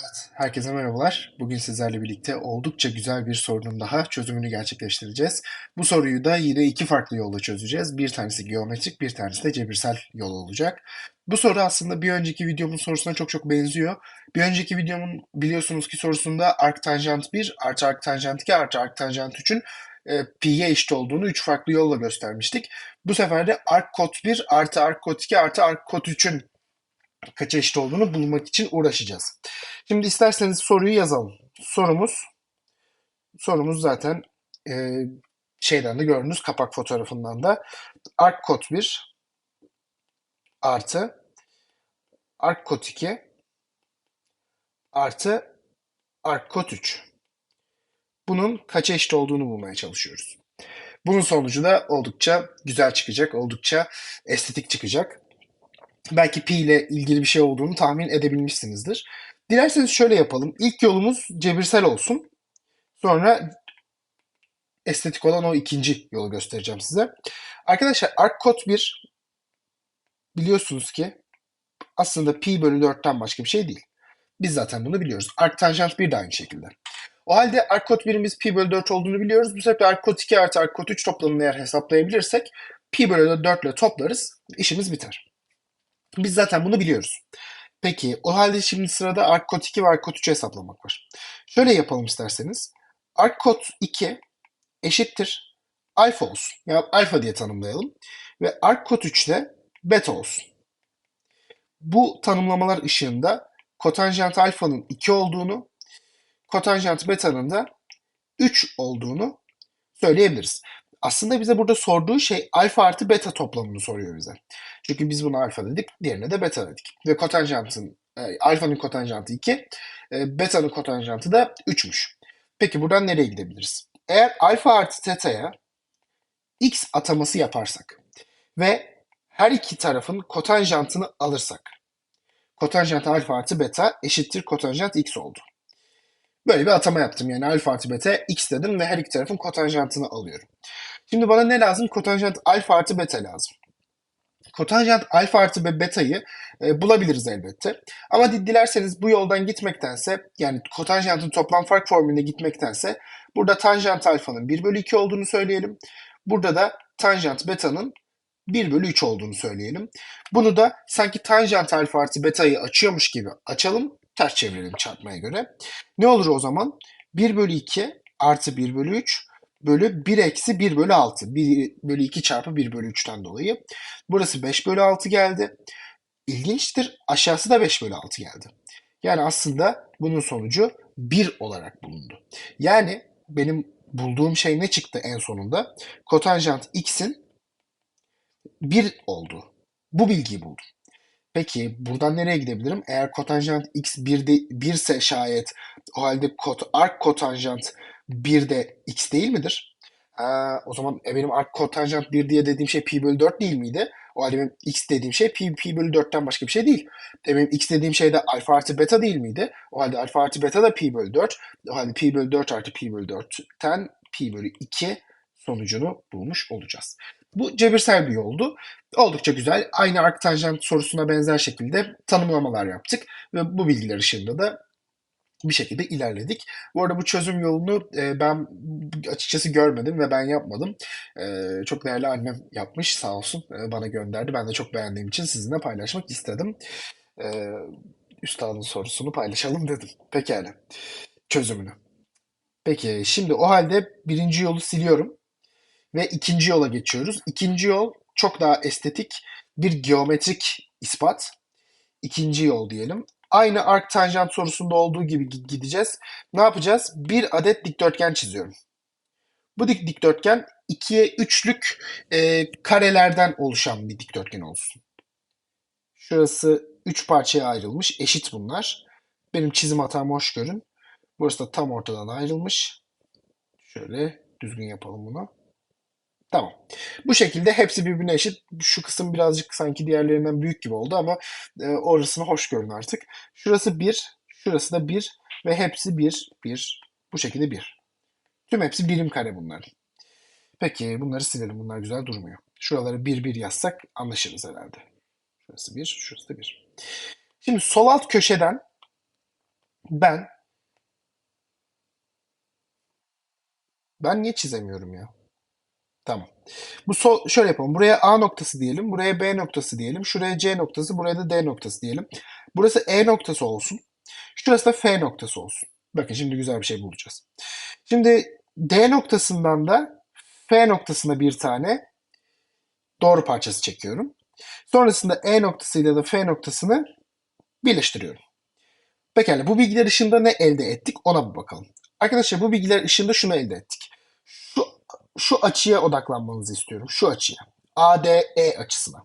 Evet, herkese merhabalar. Bugün sizlerle birlikte oldukça güzel bir sorunun daha çözümünü gerçekleştireceğiz. Bu soruyu da yine iki farklı yolla çözeceğiz. Bir tanesi geometrik, bir tanesi de cebirsel yol olacak. Bu soru aslında bir önceki videomun sorusuna çok çok benziyor. Bir önceki videomun biliyorsunuz ki sorusunda arktanjant 1 artı arktanjant 2 artı arktanjant 3'ün e, pi'ye eşit olduğunu üç farklı yolla göstermiştik. Bu sefer de arkkot 1 artı arkkot 2 artı arkkot 3'ün kaça eşit olduğunu bulmak için uğraşacağız. Şimdi isterseniz soruyu yazalım. Sorumuz sorumuz zaten e, şeyden de gördünüz kapak fotoğrafından da arc kod 1 artı arc kod 2 artı arc kod 3. Bunun kaça eşit olduğunu bulmaya çalışıyoruz. Bunun sonucu da oldukça güzel çıkacak, oldukça estetik çıkacak belki pi ile ilgili bir şey olduğunu tahmin edebilmişsinizdir. Dilerseniz şöyle yapalım. İlk yolumuz cebirsel olsun. Sonra estetik olan o ikinci yolu göstereceğim size. Arkadaşlar arc 1 biliyorsunuz ki aslında pi bölü 4'ten başka bir şey değil. Biz zaten bunu biliyoruz. Arc tanjant 1 de aynı şekilde. O halde arc 1'imiz pi bölü 4 olduğunu biliyoruz. Bu sebeple arc 2 artı arc 3 toplamını eğer hesaplayabilirsek pi bölü 4 ile toplarız. İşimiz biter. Biz zaten bunu biliyoruz. Peki o halde şimdi sırada arkkod 2 ve arkkod 3'ü hesaplamak var. Şöyle yapalım isterseniz. Arkkod 2 eşittir alfa olsun. Ya yani alfa diye tanımlayalım. Ve arkkod 3 de beta olsun. Bu tanımlamalar ışığında kotanjant alfanın 2 olduğunu, kotanjant beta'nın da 3 olduğunu söyleyebiliriz. Aslında bize burada sorduğu şey alfa artı beta toplamını soruyor bize. Çünkü biz buna alfa dedik, diğerine de beta dedik. Ve kotanjantın, e, alfanın kotanjantı 2, e, beta'nın kotanjantı da 3'müş. Peki buradan nereye gidebiliriz? Eğer alfa artı teta'ya x ataması yaparsak ve her iki tarafın kotanjantını alırsak, kotanjant alfa artı beta eşittir kotanjant x oldu. Böyle bir atama yaptım. Yani alfa artı beta x dedim ve her iki tarafın kotanjantını alıyorum. Şimdi bana ne lazım? Kotanjant alfa artı beta lazım. Kotanjant alfa artı ve beta'yı e, bulabiliriz elbette. Ama dilerseniz bu yoldan gitmektense yani kotanjantın toplam fark formülüne gitmektense burada tanjant alfanın 1 bölü 2 olduğunu söyleyelim. Burada da tanjant beta'nın 1 bölü 3 olduğunu söyleyelim. Bunu da sanki tanjant alfa artı beta'yı açıyormuş gibi açalım. Ters çevirelim çarpmaya göre. Ne olur o zaman? 1 bölü 2 artı 1 bölü 3 bölü 1 eksi 1 bölü 6. 1 bölü 2 çarpı 1 bölü 3'ten dolayı. Burası 5 bölü 6 geldi. İlginçtir. Aşağısı da 5 bölü 6 geldi. Yani aslında bunun sonucu 1 olarak bulundu. Yani benim bulduğum şey ne çıktı en sonunda? Kotanjant x'in 1 oldu. Bu bilgiyi buldum. Peki buradan nereye gidebilirim? Eğer kotanjant x 1 de 1 ise şayet o halde kot, arc kotanjant 1 de x değil midir? Ha, o zaman e, benim arc kotanjant 1 diye dediğim şey pi bölü 4 değil miydi? O halde benim x dediğim şey pi, pi bölü 4'ten başka bir şey değil. E benim x dediğim şey de alfa artı beta değil miydi? O halde alfa artı beta da pi bölü 4. O halde pi bölü 4 artı pi bölü 4'ten pi bölü 2 sonucunu bulmuş olacağız. Bu cebirsel bir yoldu. Oldukça güzel. Aynı arktanjant sorusuna benzer şekilde tanımlamalar yaptık ve bu bilgiler ışığında da bir şekilde ilerledik. Bu arada bu çözüm yolunu e, ben açıkçası görmedim ve ben yapmadım. E, çok değerli annem yapmış sağ olsun e, bana gönderdi. Ben de çok beğendiğim için sizinle paylaşmak istedim. E, üstadın sorusunu paylaşalım dedim. Pekala. Çözümünü. Peki şimdi o halde birinci yolu siliyorum ve ikinci yola geçiyoruz. İkinci yol çok daha estetik bir geometrik ispat. İkinci yol diyelim. Aynı arc tanjant sorusunda olduğu gibi gideceğiz. Ne yapacağız? Bir adet dikdörtgen çiziyorum. Bu dik dikdörtgen ikiye üçlük e, karelerden oluşan bir dikdörtgen olsun. Şurası üç parçaya ayrılmış. Eşit bunlar. Benim çizim hatamı hoş görün. Burası da tam ortadan ayrılmış. Şöyle düzgün yapalım bunu. Tamam. Bu şekilde hepsi birbirine eşit. Şu kısım birazcık sanki diğerlerinden büyük gibi oldu ama e, orasını hoş görün artık. Şurası 1, şurası da 1 ve hepsi 1, 1. Bu şekilde 1. Tüm hepsi birim kare bunlar. Peki bunları silelim. Bunlar güzel durmuyor. Şuraları 1, 1 yazsak anlaşırız herhalde. Şurası 1, şurası da 1. Şimdi sol alt köşeden ben ben niye çizemiyorum ya? Tamam. Bu sol, şöyle yapalım. Buraya A noktası diyelim. Buraya B noktası diyelim. Şuraya C noktası. Buraya da D noktası diyelim. Burası E noktası olsun. Şurası da F noktası olsun. Bakın şimdi güzel bir şey bulacağız. Şimdi D noktasından da F noktasına bir tane doğru parçası çekiyorum. Sonrasında E noktasıyla da F noktasını birleştiriyorum. Pekala bu bilgiler ışığında ne elde ettik ona bir bakalım. Arkadaşlar bu bilgiler ışığında şunu elde ettik. Şu, açıya odaklanmanızı istiyorum. Şu açıya. ADE açısına.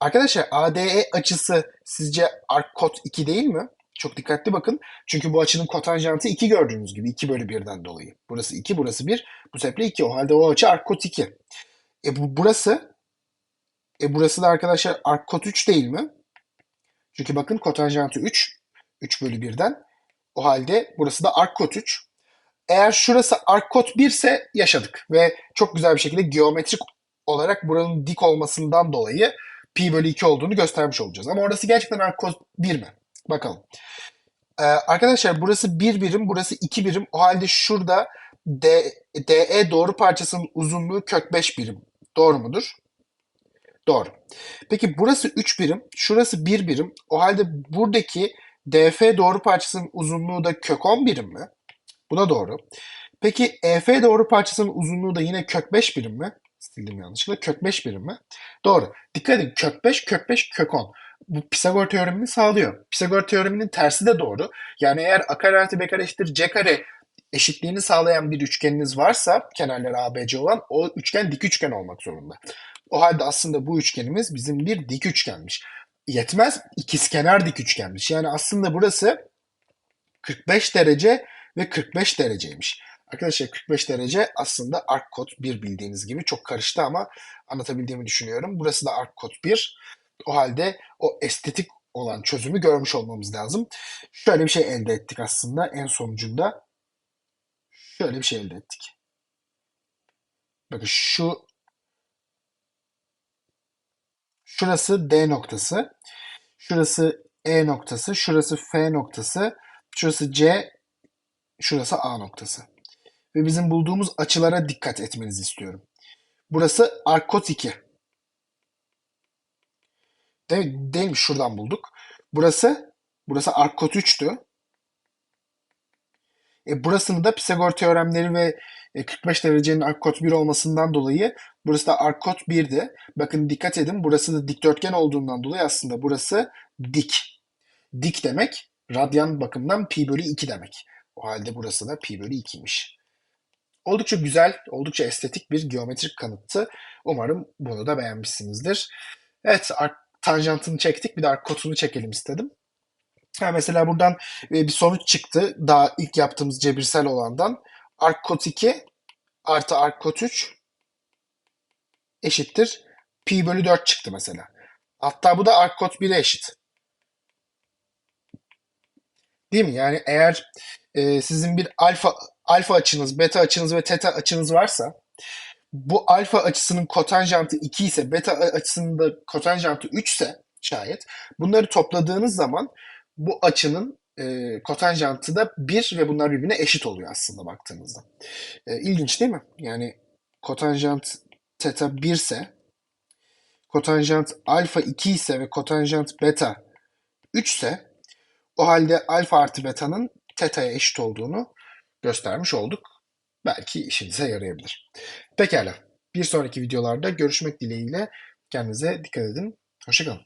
Arkadaşlar ADE açısı sizce arkkot 2 değil mi? Çok dikkatli bakın. Çünkü bu açının kotanjantı 2 gördüğünüz gibi. 2 bölü 1'den dolayı. Burası 2, burası 1. Bu sebeple 2. O halde o açı arkkot 2. E bu burası e burası da arkadaşlar arkkot 3 değil mi? Çünkü bakın kotanjantı 3. 3 bölü 1'den. O halde burası da arkkot 3. Eğer şurası arkkot 1 ise yaşadık. Ve çok güzel bir şekilde geometrik olarak buranın dik olmasından dolayı pi bölü 2 olduğunu göstermiş olacağız. Ama orası gerçekten arkkot 1 mi? Bakalım. Ee, arkadaşlar burası 1 birim, burası 2 birim. O halde şurada D, DE doğru parçasının uzunluğu kök 5 birim. Doğru mudur? Doğru. Peki burası 3 birim, şurası 1 birim. O halde buradaki DF doğru parçasının uzunluğu da kök 10 birim mi? Bu da doğru. Peki EF doğru parçasının uzunluğu da yine kök 5 birim mi? Sildim yanlışlıkla. Kök 5 birim mi? Doğru. Dikkat edin. Kök 5, kök 5, kök 10. Bu Pisagor teoremini sağlıyor. Pisagor teoreminin tersi de doğru. Yani eğer a kare artı b kare eşittir c kare eşitliğini sağlayan bir üçgeniniz varsa kenarları ABC olan o üçgen dik üçgen olmak zorunda. O halde aslında bu üçgenimiz bizim bir dik üçgenmiş. Yetmez ikizkenar dik üçgenmiş. Yani aslında burası 45 derece ve 45 dereceymiş. Arkadaşlar 45 derece aslında arc kod 1 bildiğiniz gibi çok karıştı ama anlatabildiğimi düşünüyorum. Burası da arc kod 1. O halde o estetik olan çözümü görmüş olmamız lazım. Şöyle bir şey elde ettik aslında en sonucunda. Şöyle bir şey elde ettik. Bakın şu şurası D noktası. Şurası E noktası. Şurası F noktası. Şurası C. Şurası A noktası. Ve bizim bulduğumuz açılara dikkat etmenizi istiyorum. Burası arkot 2. Değil, değil mi? Şuradan bulduk. Burası burası arkot 3'tü. E, burasını da Pisagor teoremleri ve e, 45 derecenin arkot 1 olmasından dolayı burası da arkot 1'di. Bakın dikkat edin burası da dikdörtgen olduğundan dolayı aslında burası dik. Dik demek radyan bakımından pi bölü 2 demek. O halde burası da pi bölü 2'ymiş. Oldukça güzel, oldukça estetik bir geometrik kanıttı. Umarım bunu da beğenmişsinizdir. Evet, tanjantını çektik. Bir de arkotunu çekelim istedim. Ha, mesela buradan e, bir sonuç çıktı. Daha ilk yaptığımız cebirsel olandan. Arkkot 2 artı arkkot 3 eşittir. Pi bölü 4 çıktı mesela. Hatta bu da arkkot 1'e eşit. Değil mi? Yani eğer e, sizin bir alfa alfa açınız, beta açınız ve teta açınız varsa bu alfa açısının kotanjantı 2 ise beta açısının da kotanjantı 3 ise şayet bunları topladığınız zaman bu açının e, kotanjantı da 1 ve bunlar birbirine eşit oluyor aslında baktığınızda. E, ilginç değil mi? Yani kotanjant teta 1 ise kotanjant alfa 2 ise ve kotanjant beta 3 ise o halde alfa artı beta'nın teta'ya eşit olduğunu göstermiş olduk. Belki işinize yarayabilir. Pekala. Bir sonraki videolarda görüşmek dileğiyle kendinize dikkat edin. Hoşçakalın.